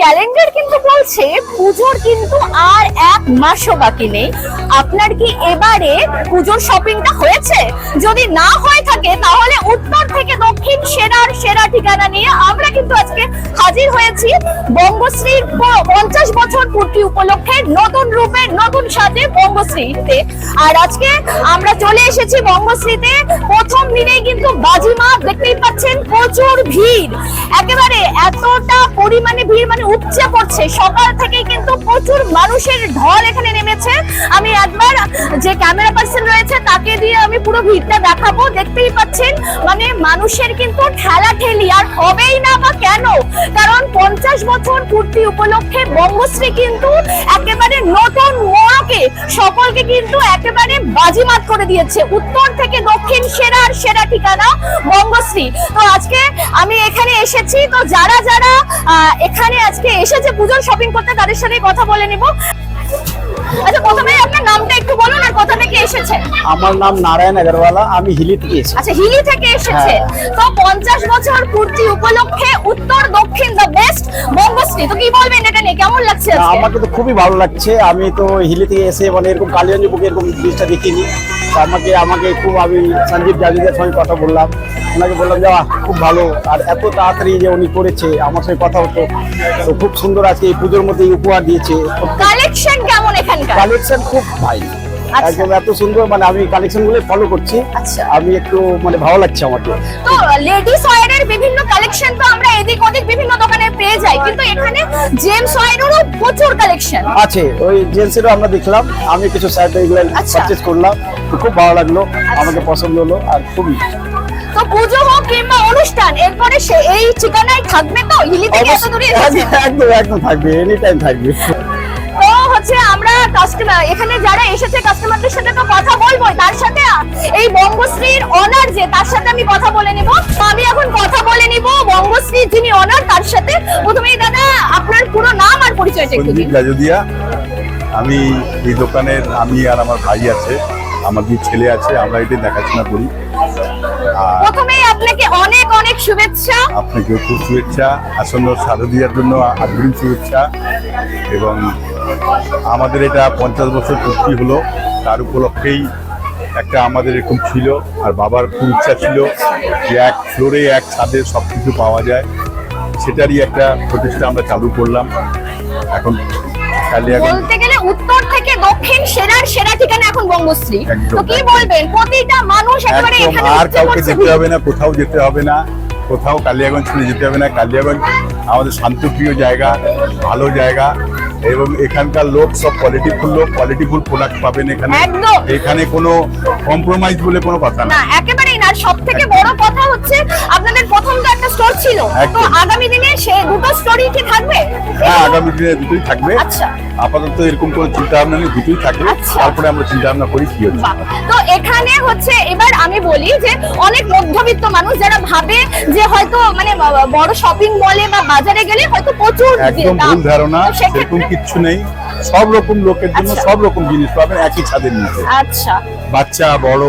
Calendar কিন্তু বলছে, পুজোর কিন্তু আর এক মাসও বাকি নেই। আপনার কি এবারে পুজোর শপিংটা হয়েছে? যদি না হয়ে থাকে, তাহলে উত্তর থেকে দক্ষিণ সেরার সেরা ঠিকানা নিয়ে আমরা কিন্তু আজকে হাজির হয়েছি। বঙ্গশ্রীর পঞ্চাশ বছর পূর্তি উপলক্ষে নতুন রূপে, নতুন সাজে বঙ্গশ্রীতে। আর আজকে আমরা চলে এসেছি বঙ্গশ্রীতে। প্রথম দিনেই কিন্তু বাজিমাত, দেখতেই পাচ্ছেন প্রচুর ভিড়। একেবারে এতটা পরিমাণে ভিড় মানে উপচে পড়ছে। সকাল থেকে কিন্তু প্রচুর মানুষের ঢল এখানে নেমেছে। আমি একবার যে ক্যামেরা পার্সন রয়েছে, তাকে দিয়ে আমি পুরো ভিড়টা দেখাবো। দেখতেই পাচ্ছেন মানে মানুষের কিন্তু ঠেলা ঠেলি আর হবেই না বা কেন? কারণ পঞ্চাশ বছর পূর্তি উপলক্ষে বঙ্গশ্রী কিন্তু একেবারে নতুন মোড়কে সকলকে কিন্তু একেবারে বাজিমাত করে দিয়েছে। উত্তর থেকে দক্ষিণ সেরা আর সেরা ঠিকানা বঙ্গশ্রী তো আজকে আমি এখানে এসেছি। তো যারা যারা এখানে আজকে এসেছে পুজোর শপিং করতে তাদের সাথে কথা বলে নিব। আচ্ছা প্রথমে আপনার নামটা একটু বলুন আর কোথা থেকে এসেছেন আমার নাম নারায়ণ আগরওয়ালা আমি হিলি থেকে এসেছি আচ্ছা হিলি থেকে এসেছে। তো পঞ্চাশ বছর পূর্তি উপলক্ষে উত্তর দক্ষিণ দ্য বেস্ট বঙ্গশ্রী। তো কি বলবেন এটা নিয়ে? কেমন লাগছে আমাকে তো খুবই ভালো লাগছে। আমি তো হিলি থেকে এসে মানে এরকম কালিগঞ্জ বুকে এরকম জিনিসটা দেখিনি। আমাকে আমাকে খুব আমি সঞ্জীব জাজিদের সঙ্গে কথা বললাম। ওনাকে বললাম যে খুব ভালো। আর এত তাড়াতাড়ি যে উনি করেছে আমার সঙ্গে কথা হতো। তো খুব সুন্দর আজকে এই পুজোর মধ্যে উপহার দিয়েছে। কালেকশন কালেকশন খুব ভাই। আচ্ছা। একদম এত সুন্দর মানে আমি কালেকশনগুলো ফলো করছি। আচ্ছা। আমি একটু মানে ভালো লাগছে আমাকে। তো লেডিস ওয়্যারের বিভিন্ন কালেকশন তো আমরা এদিক ওদিক বিভিন্ন দোকানে পেয়ে যাই কিন্তু এখানে জেমস ওয়্যারেরও প্রচুর কালেকশন। আছে ওই জেন্টসেরও আমরা দেখলাম আমি কিছু শার্ট এগুলো আচ্ছা। পারচেজ করলাম তো খুব ভালো লাগল আমাকে পছন্দ হলো আর খুবই। তো পুজো হোক কিংবা অনুষ্ঠান এরপরে সে এই ঠিকানায় থাকবে তো? হিলি থেকে এত দূরে একদম একদম থাকবে এনি টাইম থাকবে। হচ্ছে আমরা কাস্টমার এখানে যারা এসেছে কাস্টমারদের সাথে তো কথা বলব তার সাথে এই বঙ্গশ্রীর অনার যে তার সাথে আমি কথা বলে নিব। আমি এখন কথা বলে নিব বঙ্গশ্রী যিনি অনার তার সাথে প্রথমেই দাদা আপনার পুরো নাম আর পরিচয়টা একটু সঞ্জীব দিন। গাজোদিয়া আমি এই দোকানের আমি আর আমার ভাই আছে আমার দুই ছেলে আছে আমরা এটি দেখাশোনা করি। প্রথমেই আপনাকে অনেক অনেক শুভেচ্ছা। আপনাকে খুব শুভেচ্ছা আসন্ন শারদীয়ার জন্য আগ্রহী শুভেচ্ছা এবং আমাদের এটা পঞ্চাশ বছর পূর্তি হলো তার উপলক্ষেই একটা আমাদের এরকম ছিল আর বাবার খুব ইচ্ছা ছিল যে এক ফ্লোরে এক ছাদে সব কিছু পাওয়া যায়। সেটারই একটা প্রতিষ্ঠা আমরা চালু করলাম। এখন কালিয়াগঞ্জ বলতে গেলে উত্তর থেকে দক্ষিণ সেরার সেরা ঠিকানা এখন বঙ্গশ্রী। তো কি বলবেন? প্রতিটা মানুষ একেবারে এখানে আর কাউকে যেতে হবে না কোথাও যেতে হবে না। কোথাও কালিয়াগঞ্জ ছেড়ে যেতে হবে না। কালিয়াগঞ্জ আমাদের শান্তপ্রিয় জায়গা ভালো জায়গা এবং এখানকার লোক সব কোয়ালিটিফুল লোক কোয়ালিটিফুল প্রোডাক্ট পাবেন এখানে। এখানে কোনো কম্প্রোমাইজ বলে কোনো কথা না। একেবারেই না। সব থেকে বড় কথা হচ্ছে আপনাদের প্রথম তো একটা স্টোর ছিল। তো। আগামী দিনে সে দুটো স্টোরই কি থাকবে? হ্যাঁ আগামী দিনে দুটোই থাকবে। আচ্ছা। আপাতত এরকম কোনো চিন্তা ভাবনা নেই দুটোই থাকবে। আচ্ছা। তারপরে আমরা চিন্তা ভাবনা করি কি হচ্ছে। তো এখানে হচ্ছে এবার আমি বলি যে অনেক মধ্যবিত্ত মানুষ যারা ভাবে যে হয়তো মানে বড় শপিং মলে বা বাজারে গেলে হয়তো প্রচুর একদম দাম। ভুল ধারণা সেরকম কিছু নেই সব রকম লোকের জন্য আচ্ছা। সব রকম জিনিস পাবেন একই ছাদের নিচে আচ্ছা বাচ্চা বড়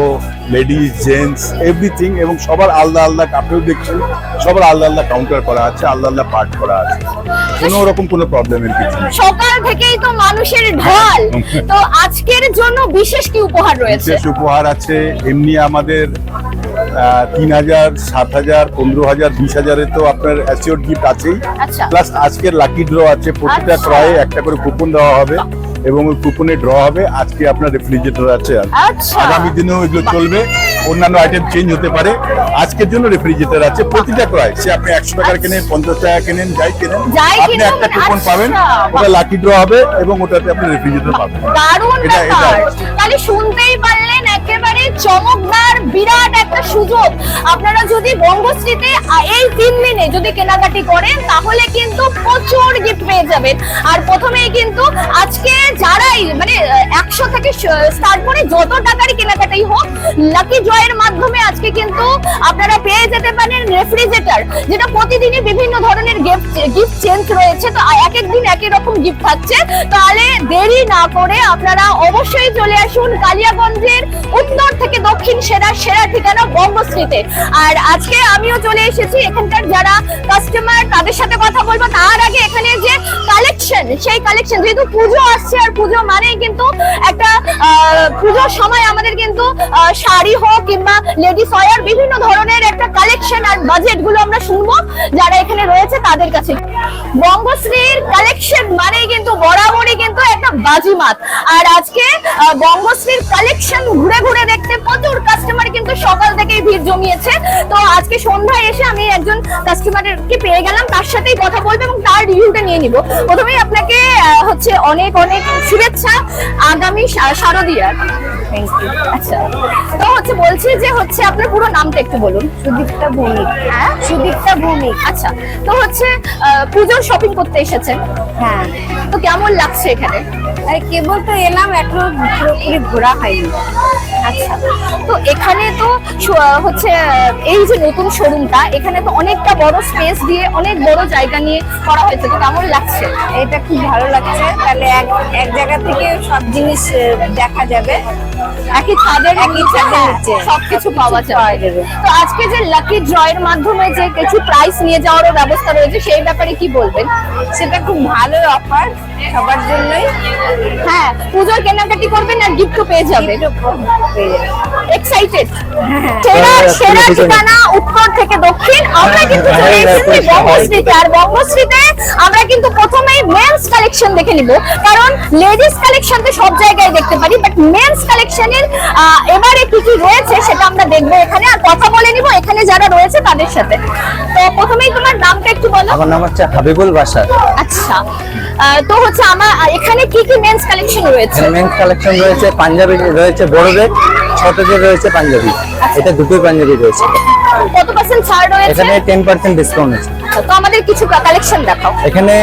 লেডিস জেন্টস এভরিথিং এবং সবার আলাদা আলাদা কাপড় দেখছেন সবার আলাদা আলাদা কাউন্টার করা আছে আলাদা আলাদা পার্ট করা আছে। কোনো রকম কোনো প্রবলেমের কিছু নেই। সকাল থেকেই তো মানুষের ঢল। তো আজকের জন্য বিশেষ কি উপহার রয়েছে? বিশেষ উপহার আছে এমনি আমাদের তিন হাজার সাত হাজার পনেরো হাজার বিশ হাজারে তো আপনার অ্যাসিওর গিফট আছেই। আচ্ছা। প্লাস আজকের লাকি ড্র আছে প্রতিটা আচ্ছা। ক্রয়ে একটা করে কুপন দেওয়া হবে। এবং ওই কুপনে ড্র হবে। আজকে আপনার রেফ্রিজারেটর আছে আচ্ছা। আগামী দিনেও এগুলো চলবে। অন্যান্য আইটেম চেঞ্জ হতে পারে। আজকের জন্য রেফ্রিজারেটর আছে। প্রতিটা ক্রয় সে আপনি একশো টাকার কেনেন পঞ্চাশ টাকা কেনেন যাই কেনেন আপনি একটা কুপন আচ্ছা, পাবেন। ওটা লাকি ড্র হবে এবং ওটাতে আপনি রেফ্রিজারেটর পাবেন। দারুণ এটা- এটা- ব্যাপার। তাহলে শুনতেই পারলেন একেবারে চমকদার বিরাট একটা সুযোগ। আপনারা যদি বঙ্গশ্রীতে এই তিন দিনে যদি কেনাকাটি করেন, তাহলে কিন্তু প্রচুর গিফট পেয়ে যাবেন। আর প্রথমেই কিন্তু আজকে যারাই মানে একশো থেকে স্টার্ট করে যত টাকারই কেনাকাটাই হোক লাকি জয়ের মাধ্যমে আজকে কিন্তু আপনারা পেয়ে যেতে পারেন রেফ্রিজারেটর যেটা প্রতিদিনই বিভিন্ন ধরনের গিফট গিফট চেঞ্জ রয়েছে। তো এক এক দিন একই রকম গিফট থাকছে। তাহলে দেরি না করে আপনারা অবশ্যই চলে আসুন কালিয়াগঞ্জের উত্তর থেকে দক্ষিণ সেরা সেরা ঠিকানা বঙ্গশ্রীতে আর আজকে আমিও চলে এসেছি এখানকার যারা কাস্টমার তাদের সাথে কথা বলব। তার আগে এখানে যে কালেকশন সেই কালেকশন যেহেতু পুজো আসছে, আর পুজো মানেই কিন্তু একটা পুজোর সময় আমাদের কিন্তু শাড়ি হোক কিংবা লেডিস ওয়্যার বিভিন্ন ধরনের একটা কালেকশন আর বাজেটগুলো আমরা শুনব, যারা এখানে রয়েছে তাদের কাছে। বঙ্গশ্রীর কালেকশন মানেই কিন্তু বরাবরই কিন্তু একটা বাজিমাত। আর আজকে বঙ্গশ্রীর কালেকশন ঘুরে ঘুরে দেখতে প্রচুর কাস্টমার কিন্তু সকাল থেকেই ভিড় জমিয়েছে। তো আজকে সন্ধ্যায় এসে আমি একজন কাস্টমারকে পেয়ে গেলাম তার সাথেই কথা বলব এবং তার রিভিউটা নিয়ে নিব। প্রথমেই আপনাকে হচ্ছে অনেক অনেক শুভেচ্ছা। আগামী শারদীয়ার আচ্ছা। তো হচ্ছে বলছি যে হচ্ছে আপনার পুরো নামটা একটু বলুন। সুদীপ্তা ভৌমিক। হ্যাঁ? সুদীপ্তা ভৌমিক। আচ্ছা। তো হচ্ছে পুজোর শপিং করতে এসেছেন। হ্যাঁ। তো কেমন লাগছে এখানে? কেবল তো এলাম এখনও পুরোপুরি ঘোরা হয়নি। আচ্ছা। তো এখানে তো হচ্ছে এই যে নতুন শোরুমটা, এখানে তো অনেকটা বড় স্পেস দিয়ে অনেক বড় জায়গা নিয়ে করা হয়েছে। তো কেমন লাগছে? এটা খুব ভালো লাগছে। তাহলে এক এক জায়গা থেকে সব জিনিস দেখা যাবে। একই ছাদের একই ছাদের হ্যাঁ, নিচে। সবকিছু পাওয়া যায়। তো আজকে যে লাকি ড্রয়ের মাধ্যমে যে কিছু প্রাইস নিয়ে যাওয়ারও ব্যবস্থা রয়েছে সেই ব্যাপারে কি বলবেন সেটা খুব ভালো অফার সবার জন্যই হ্যাঁ পুজোর কেনাকাটি করবেন আর গিফটও পেয়ে যাবেন একটু পেয়ে যাবে। এক্সাইটেড সেরা সেরা ঠিকানা উত্তর থেকে দক্ষিণ। আমরা কিন্তু চলে এসেছি বঙ্গশ্রীতে। আর বঙ্গশ্রীতে আমরা কিন্তু প্রথমেই মেন্স কালেকশন দেখে নিব। কারণ লেডিস কালেকশন তো সব জায়গায় দেখতে পারি বাট মেন্স কালেকশনের এবারে কি কি রয়েছে সেটা আমরা দেখব এখানে। আর কথা বলে নিব এখানে যারা রয়েছে তাদের সাথে। তো প্রথমেই তোমার নামটা একটু বলো। আমার নাম হচ্ছে হাবিবুল বাসার আচ্ছা। তো হচ্ছে আমার এখানে কি কি মেন্স কালেকশন রয়েছে? মেন্স কালেকশন রয়েছে পাঞ্জাবি রয়েছে বড়দের। ছোটদের রয়েছে পাঞ্জাবি। এটা দুটো পাঞ্জাবি রয়েছে। কত পার্সেন্ট ছাড় রয়েছে? এখানে টেন পার্সেন্ট ডিসকাউন্ট আছে। তো আমাদের কিছু কালেকশন দেখাও। এখানে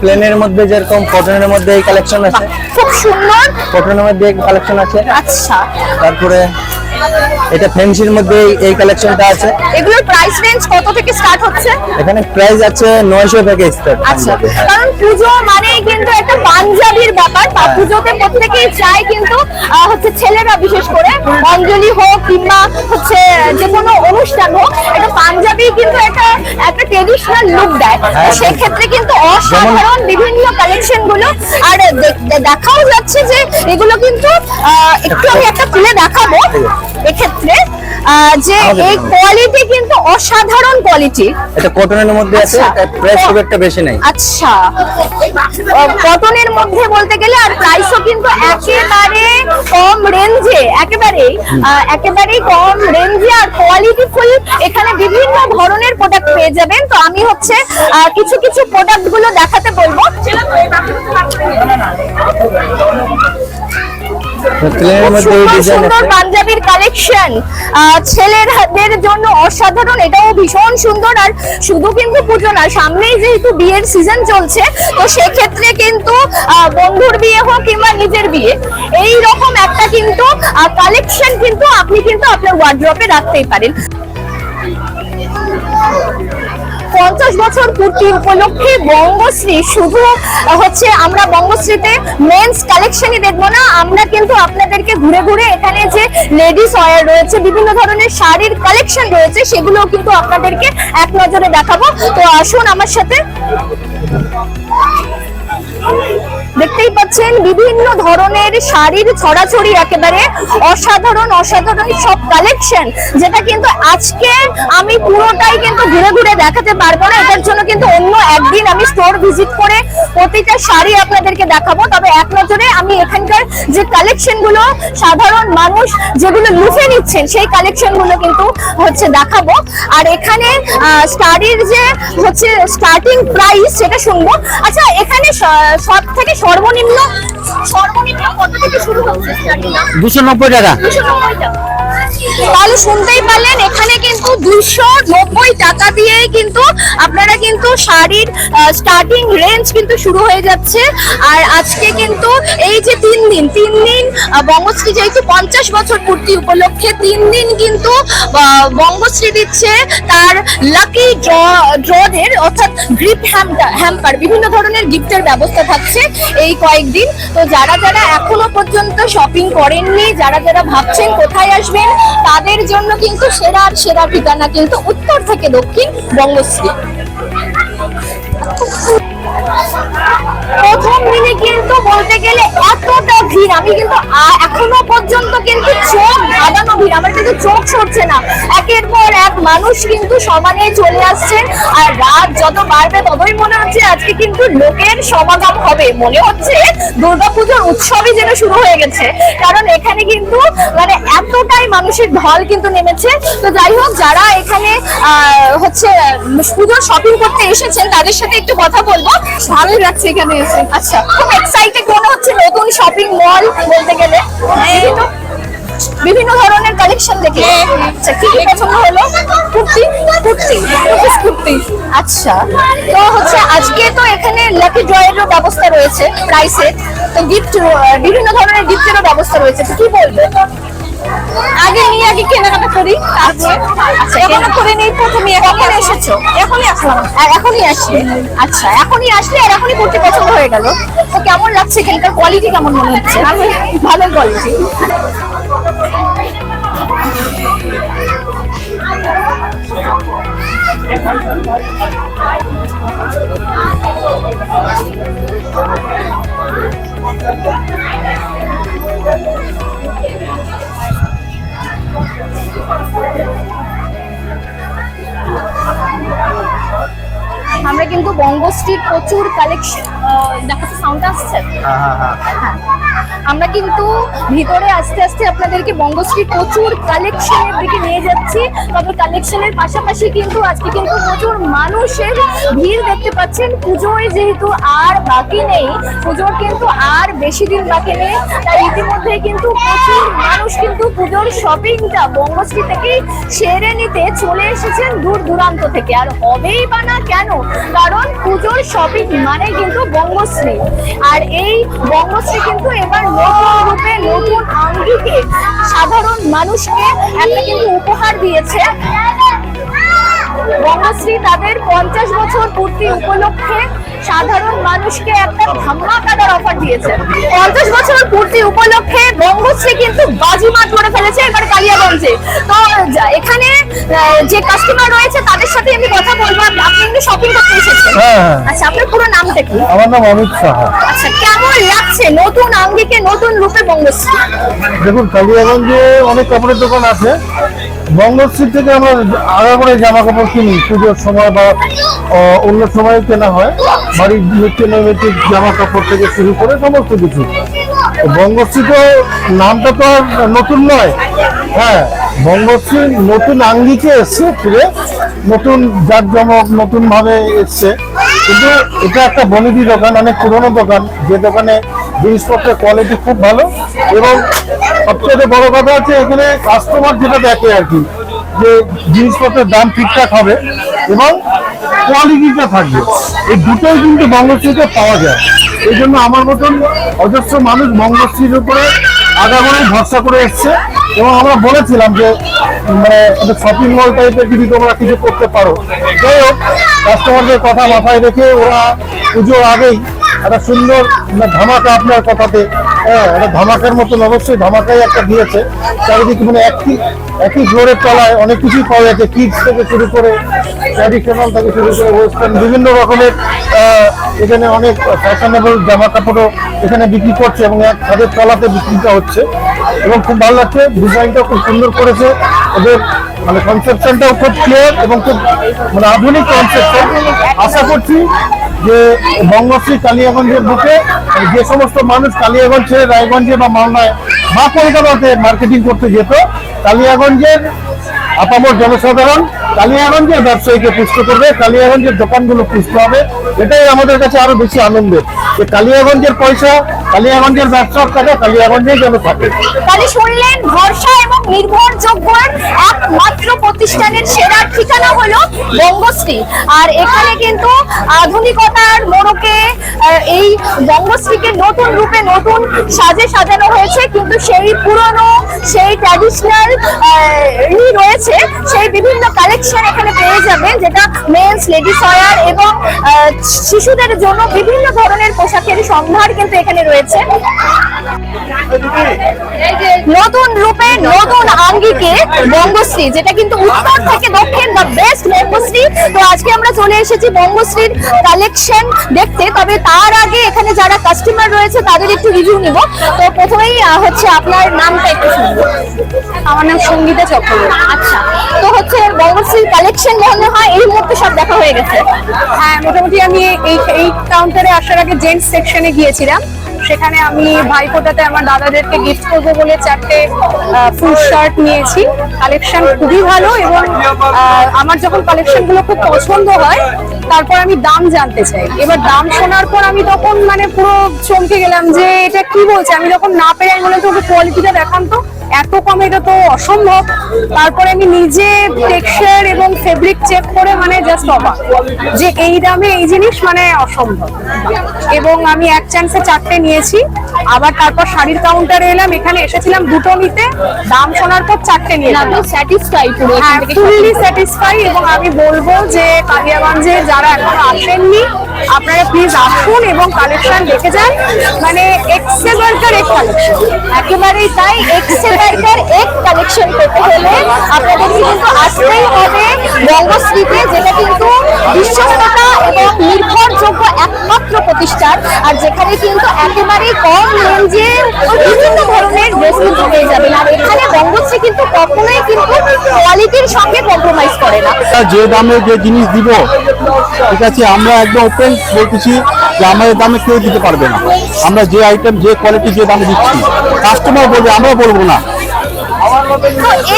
প্লেনের মধ্যে যেরকম কটনের মধ্যে এই কালেকশন আছে। খুব সুন্দর। কটনের মধ্যে কালেকশন আছে। আচ্ছা। তারপরে এটা ফ্যান্সির মধ্যে এই- কালেকশনটা আছে। এগুলোর প্রাইস রেঞ্জ কত থেকে স্টার্ট হচ্ছে? এখানে প্রাইস আছে নয়শো থেকে স্টার্ট আচ্ছা। কারণ পুজো মানে একটা পাঞ্জাবির ব্যাপার বা পুজোতে প্রত্যেকেই চায় কিন্তু হচ্ছে ছেলেরা বিশেষ করে অঞ্জলি হোক কিংবা হচ্ছে যে কোনো অনুষ্ঠান হোক এটা পাঞ্জাবি কিন্তু একটা একটা ট্রেডিশনাল লুক দেয়। হ্যাঁ। সেক্ষেত্রে কিন্তু অসাধারণ বিভিন্ন কালেকশনগুলো আর দেখ- দেখাও যাচ্ছে যে এগুলো কিন্তু আহ, একটু আমি একটা খুলে দেখাবো। এক্ষেত্রে যে এই কোয়ালিটি কিন্তু অসাধারণ কোয়ালিটি এটা কটনের মধ্যে আছে আচ্ছা। প্রাইস খুব একটা বেশি নাই। আচ্ছা। কটনের মধ্যে বলতে গেলে আর প্রাইসও কিন্তু একেবারে কম রেঞ্জে একেবারেই। একেবারেই কম রেঞ্জে আর কোয়ালিটি ফুল এখানে বিভিন্ন ধরনের প্রোডাক্ট পেয়ে যাবেন। তো আমি হচ্ছে কিছু কিছু প্রোডাক্টগুলো দেখাতে বলব। সুন্দর সুন্দর পাঞ্জাবির কালেকশন। ছেলেদের জন্য অসাধারণ এটাও ভীষণ সুন্দর। আর শুধু কিন্তু পুজো না সামনেই যেহেতু বিয়ের সিজন চলছে তো সেক্ষেত্রে কিন্তু বন্ধুর বিয়ে হোক কিংবা নিজের বিয়ে এই রকম একটা কিন্তু কালেকশন কিন্তু আপনি কিন্তু আপনার ওয়ার্ড্রপে রাখতেই পারেন। পঞ্চাশ বছর পূর্তি উপলক্ষে বঙ্গশ্রী, শুধু হচ্ছে আমরা বঙ্গশ্রীতে মেন্স কালেকশনই দেখব না, আমরা কিন্তু আপনাদেরকে ঘুরে ঘুরে এখানে যে লেডিস ওয়ার রয়েছে, বিভিন্ন ধরনের শাড়ির কালেকশন রয়েছে সেগুলো কিন্তু আপনাদেরকে এক নজরে দেখাবো। তো আসুন আমার সাথে। দেখতেই পাচ্ছেন, বিভিন্ন ধরনের শাড়ির ছড়াছড়ি একেবারে অসাধারণ অসাধারণ সব কালেকশন যেটা কিন্তু আজকে আমি পুরোটাই কিন্তু ঘুরে ঘুরে দেখাতে পারব না। এটার জন্য কিন্তু অন্য একদিন আমি স্টোর ভিজিট করে প্রতিটা শাড়ি আপনাদেরকে দেখাবো। তবে এক নজরে আমি এখানকার যে কালেকশনগুলো, সাধারণ মানুষ যেগুলো লুফে নিচ্ছেন, সেই কালেকশনগুলো কিন্তু হচ্ছে দেখাবো। আর এখানে শাড়ির যে হচ্ছে স্টার্টিং প্রাইস সেটা শুনব। আচ্ছা এখানে সব থেকে সর্বনিম্ন সর্বনিম্ন কত থেকে শুরু হচ্ছে দুশো নব্বই টাকা 290 টাকা। তাহলে শুনতেই পারলেন এখানে কিন্তু দুশো নব্বই টাকা দিয়েই কিন্তু আপনারা কিন্তু শাড়ির স্টার্টিং রেঞ্জ কিন্তু শুরু হয়ে যাচ্ছে। আর আজকে কিন্তু এই যে তিন দিন তিন দিন বঙ্গশ্রী যেহেতু পঞ্চাশ বছর পূর্তি উপলক্ষে, তিন দিন কিন্তু বঙ্গশ্রী দিচ্ছে তার লাকি ড্র ড্রদের অর্থাৎ গিফট হ্যাম্পার বিভিন্ন ধরনের গিফটের ব্যবস্থা থাকছে এই কয়েকদিন। তো যারা যারা এখনও পর্যন্ত শপিং করেননি, যারা যারা ভাবছেন কোথায় আসবেন, তাদের জন্য কিন্তু সেরা সেরা ঠিকানা কিন্তু উত্তর থেকে দক্ষিণ বঙ্গশ্রী। 呜呜呜。প্রথম দিনে কিন্তু বলতে গেলে এতটা ভিড়। আমি কিন্তু এখনও পর্যন্ত কিন্তু চোখ ধাঁধানো ভিড়। আমার কিন্তু চোখ সরছে না। একের পর এক মানুষ কিন্তু সমানে চলে আসছেন আর রাত যত বাড়বে ততই মনে হচ্ছে আজকে কিন্তু লোকের সমাগম হবে। মনে হচ্ছে দুর্গাপুজোর উৎসবই যেন শুরু হয়ে গেছে। কারণ এখানে কিন্তু মানে এতটাই মানুষের ঢল কিন্তু নেমেছে। তো যাই হোক, যারা এখানে হচ্ছে, পুজোর শপিং করতে এসেছেন, তাদের সাথে একটু কথা বলব। ভালোই লাগছে এখানে এসে। আচ্ছা খুব এক্সাইটেড মনে হচ্ছে নতুন শপিং মল বলতে গেলে। বিভিন্ন- বিভিন্ন ধরনের কালেকশন দেখে। আচ্ছা কি পছন্দ হলো? কুর্তি? কুর্তি কুর্তি। আচ্ছা তো হচ্ছে আজকে তো এখানে লাকি ড্রয়েরও ব্যবস্থা রয়েছে প্রাইসের তো গিফট বিভিন্ন ধরনের গিফটেরও ব্যবস্থা রয়েছে। তো কি বলবে? আগে নিয়ে আগে কেনাকাটা করি আচ্ছা আচ্ছা কেনা করে নেই প্রথমে কখন এসেছ? এখনই আসলাম। আর এখনই আসলে আচ্ছা এখনই আসলে আর এখনই কুর্তি পছন্দ হয়ে গেল। তো কেমন লাগছে এখানকার কোয়ালিটি কেমন মনে হচ্ছে? ভালো কোয়ালিটি আমরা কিন্তু বঙ্গশ্রীর প্রচুর কালেকশন সাউন্ড আসছে? হ্যাঁ। আমরা কিন্তু ভিতরে আস্তে আস্তে আপনাদেরকে বঙ্গশ্রীর প্রচুর কালেকশনের দিকে নিয়ে যাচ্ছি। তবে কালেকশনের পাশাপাশি কিন্তু আজকে কিন্তু প্রচুর মানুষের ভিড় দেখতে পাচ্ছেন। পুজোয় যেহেতু আর বাকি নেই পুজোর কিন্তু আর বেশি দিন বাকি নেই তাই ইতিমধ্যে কিন্তু প্রচুর মানুষ কিন্তু পুজোর শপিংটা বঙ্গশ্রী থেকেই সেরে নিতে চলে এসেছেন দূর দূরান্ত থেকে। আর হবেই বা না কেন? কারণ পুজোর শপিং মানে কিন্তু বঙ্গশ্রী। আর এই বঙ্গশ্রী কিন্তু এবার নতুন রূপে, নতুন আঙ্গিকে সাধারণ মানুষকে একটা কিন্তু উপহার দিয়েছে। বঙ্গশ্রী তাদের পঞ্চাশ বছর পূর্তি উপলক্ষে সাধারণ মানুষকে একটা ধামাকাদার অফার দিয়েছে। পঞ্চাশ বছর পূর্তি উপলক্ষে বঙ্গশ্রী কিন্তু বাজিমাত করে ফেলেছে এবার কালিয়াগঞ্জে। তো এখানে যে কাস্টমার রয়েছে তাদের সাথে আমি কথা আপনি শপিং করতে এসেছেন? হ্যাঁ হ্যাঁ। আচ্ছা আপনার পুরো নামটা কি আমার নাম অমিত সাহা আচ্ছা কেমন লাগছে নতুন আঙ্গিকে নতুন রূপে বঙ্গশ্রী? দেখুন কালিয়াগঞ্জে অনেক কাপড়ের দোকান আছে। বঙ্গশ্রী থেকে আমরা আগে করে জামা কাপড় কিনি পুজোর সময় বা অন্য সময় কেনা হয়। বাড়ির নিত্য নৈমিত্তিক জামা কাপড় থেকে শুরু করে সমস্ত কিছু। বঙ্গশ্রী তো নামটা তো আর নতুন নয়। হ্যাঁ বঙ্গশ্রী নতুন আঙ্গিকে এসছে ফিরে। নতুন জাঁকজমক নতুন ভাবে এসছে। কিন্তু এটা একটা বনিদি দোকান, অনেক পুরনো দোকান। যে দোকানে জিনিসপত্রের কোয়ালিটি খুব ভালো এবং সবচেয়ে বড় কথা হচ্ছে এখানে কাস্টমার যেটা দেখে আর কি, যে জিনিসপত্রের দাম ঠিকঠাক হবে এবং কোয়ালিটিটা থাকবে। এই দুটোই কিন্তু বঙ্গশ্রীতে পাওয়া যায়। এই জন্য আমার মতন অজস্র মানুষ বঙ্গশ্রীর উপরে আগাগোড়াই ভরসা করে এসছে। এবং আমরা বলেছিলাম যে মানে শপিং মল টাইপের যদি তোমরা কিছু করতে পারো। যাই হোক কাস্টমারদের কথা মাথায় রেখে ওরা পুজোর আগেই একটা সুন্দর মানে ধামাকা আপনার কথাতে হ্যাঁ ধামাকার মতন অবশ্যই ধামাকাই একটা দিয়েছে। চারিদিকে মানে একই একই ফ্লোরের তলায় অনেক কিছুই পাওয়া যাচ্ছে কিডস থেকে শুরু করে ট্র্যাডিশনাল থেকে শুরু করে ওয়েস্টার্ন বিভিন্ন রকমের এখানে অনেক ফ্যাশনেবল জামা কাপড়ও এখানে বিক্রি করছে এবং এক ছাদের তলাতে বিক্রিটা হচ্ছে। এবং খুব ভালো লাগছে ডিজাইনটাও খুব সুন্দর করেছে। ওদের মানে কনসেপশনটাও খুব ক্লিয়ার এবং খুব মানে আধুনিক কনসেপশন আশা করছি যে বঙ্গশ্রী কালিয়াগঞ্জের বুকে, যে সমস্ত মানুষ কালিয়াগঞ্জে রায়গঞ্জে বা মালদায় বা কলকাতাতে মার্কেটিং করতে যেত, কালিয়াগঞ্জের আপামর জনসাধারণ কালিয়াগঞ্জের ব্যবসায়ীকে পুষ্ট করবে, কালিয়াগঞ্জের দোকানগুলো পুষ্ট হবে। এটাই আমাদের কাছে আরও বেশি আনন্দের, যে কালিয়াগঞ্জের পয়সা কালিয়াগঞ্জের ব্যবসার টাকা কালিয়াগঞ্জেই যেন থাকে। তাহলে শুনলেন, ভরসা এবং নির্ভরযোগ্য একমাত্র প্রতিষ্ঠানের সেরা ঠিকানা হলো বঙ্গশ্রী। আর এখানে কিন্তু আধুনিকতার মোড়কে বঙ্গশ্রীকে নতুন রূপে নতুন সাজে সাজানো হয়েছে, কিন্তু সেই পুরনো, সেই ট্র্যাডিশনাল রয়েছে, সেই বিভিন্ন কালেকশন এখানে পেয়ে যাবেন, যেটা মেন্স লেডিস ওয়্যার এবং শিশুদের জন্য বিভিন্ন ধরনের পোশাকের সম্ভার কিন্তু এখানে রয়েছে। নতুন রূপে নতুন আঙ্গিকে বঙ্গশ্রী যেটা কিন্তু উত্তর থেকে দক্ষিণ বা বেস্ট বঙ্গশ্রী তো আজকে আমরা চলে এসেছি বঙ্গশ্রীর কালেকশন দেখতে, তবে তার আগে এখানে যারা কাস্টমার রয়েছে, তাদের একটু রিভিউ নিব। তো প্রথমেই হচ্ছে আপনার নামটা একটু শুনব আমার নাম সঙ্গীতা চক্রবর্তী। আচ্ছা তো হচ্ছে বঙ্গশ্রীর কালেকশন মনে হয়, এই মুহূর্তে সব দেখা হয়ে গেছে। হ্যাঁ মোটামুটি আমি এই এই কাউন্টারে আসার আগে জেন্টস সেকশনে গিয়েছিলাম। সেখানে আমি ভাইফোঁটাতে আমার দাদাদেরকে গিফট করব বলে চারটে ফুল শার্ট নিয়েছি। কালেকশন খুবই ভালো এবং আমার যখন কালেকশনগুলো খুব পছন্দ হয়, তারপর আমি দাম জানতে চাই। এবার দাম শোনার পর আমি তখন মানে পুরো চমকে গেলাম যে এটা কি বলছে? আমি যখন না পেরে আমি বললাম তো কোয়ালিটিটা দেখান তো। এত কম এটা তো অসম্ভব। তারপরে আমি নিজে টেক্সচার এবং ফেব্রিক চেক করে মানে জাস্ট অবাক যে এই দামে এই জিনিস মানে অসম্ভব। এবং আমি এক চান্সে চারটে নিয়েছি। আবার তারপর শাড়ির কাউন্টারে এলাম এখানে এসেছিলাম দুটো নিতে। দাম শোনার পর চারটে নিয়ে স্যাটিসফাই পুরো এখান ফুললি স্যাটিসফাই এবং আমি বলব যে কালিয়াগঞ্জে যারা এখনও আসেননি আপনারা প্লিজ আসুন এবং কালেকশন দেখে যান। মানে এক্সেবারকার এক কালেকশন একেবারেই তাই এক্সেবাইকার এক কালেকশন পেতে হলে আপনাদের কিন্তু আসতেই হবে বঙ্গশ্রীতে যেটা কিন্তু বিশ্বস্ততা এবং নির্ভরযোগ্য একমাত্র প্রতিষ্ঠান, আর যেখানে কিন্তু একেবারেই কম রেঞ্জে বিভিন্ন ধরনের ড্রেস কিন্তু পেয়ে যাবেন আর এখানে বঙ্গশ্রী কিন্তু কখনোই কিন্তু কোয়ালিটির সঙ্গে কম্প্রোমাইজ করে না। যে দামে যে জিনিস দিব, ঠিক আছে, আমরা একদম ওপেন বলতেছি যে আমাদের দামে কেউ দিতে পারবে না। আমরা যে আইটেম যে কোয়ালিটি যে দামে দিচ্ছি কাস্টমার বলবে আমরা বলব না।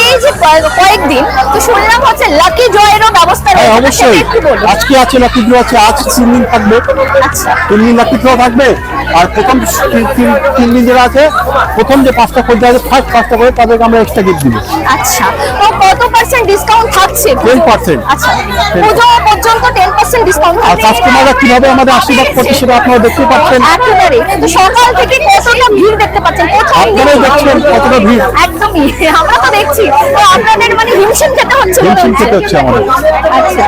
এই যে কয়েকদিন তো শুনলাম হচ্ছে লাকি জয়েরও ব্যবস্থা অবশ্যই। আজকে আছে লাকি ড্র আছে আজ তিন দিন থাকবে। তিন দিন লাকি ড্র থাকবে। আর প্রথম তিন- দিন যারা আছে প্রথম যে পাঁচটা খোঁজ আছে ফার্স্ট পাঁচটা করে তাদেরকে আমরা এক্সট্রা গিফট দিব। আচ্ছা। কত পার্সেন্ট ডিসকাউন্ট থাকছে? 10% আচ্ছা। পুজো পর্যন্ত টেন পার্সেন্ট ডিসকাউন্ট আর কাস্টমাররা কীভাবে আমাদের আশীর্বাদ করছে সেটা আপনারা দেখতে পাচ্ছেন। একেবারে। তো সকাল থেকে কতটা ভিড় দেখতে পাচ্ছেন? কোথায় দেখছেন কতটা ভিড়। একদমই। আমরা তো দেখছি। তো আপনাদের মানে হিমশিম খেতে হচ্ছে হিমশিম খেতে হচ্ছে আমাদের। আচ্ছা।